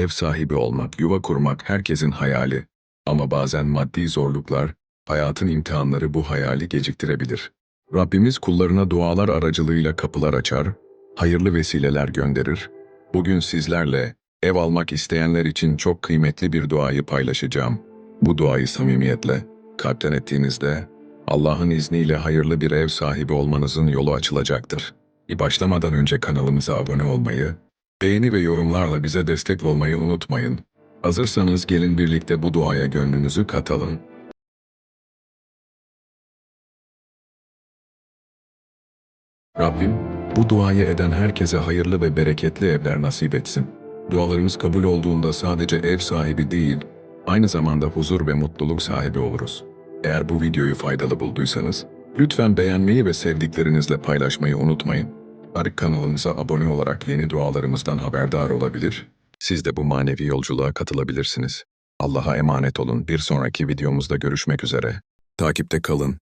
Ev sahibi olmak, yuva kurmak herkesin hayali. Ama bazen maddi zorluklar, hayatın imtihanları bu hayali geciktirebilir. Rabbimiz kullarına dualar aracılığıyla kapılar açar, hayırlı vesileler gönderir. Bugün sizlerle ev almak isteyenler için çok kıymetli bir duayı paylaşacağım. Bu duayı samimiyetle, kalpten ettiğinizde Allah'ın izniyle hayırlı bir ev sahibi olmanızın yolu açılacaktır. Başlamadan önce kanalımıza abone olmayı, beğeni ve yorumlarla bize destek olmayı unutmayın. Hazırsanız gelin birlikte bu duaya gönlünüzü katalım. Rabbim, bu duayı eden herkese hayırlı ve bereketli evler nasip etsin. Dualarımız kabul olduğunda sadece ev sahibi değil, aynı zamanda huzur ve mutluluk sahibi oluruz. Eğer bu videoyu faydalı bulduysanız, lütfen beğenmeyi ve sevdiklerinizle paylaşmayı unutmayın. Arık kanalımıza abone olarak yeni dualarımızdan haberdar olabilir. Siz de bu manevi yolculuğa katılabilirsiniz. Allah'a emanet olun. Bir sonraki videomuzda görüşmek üzere. Takipte kalın.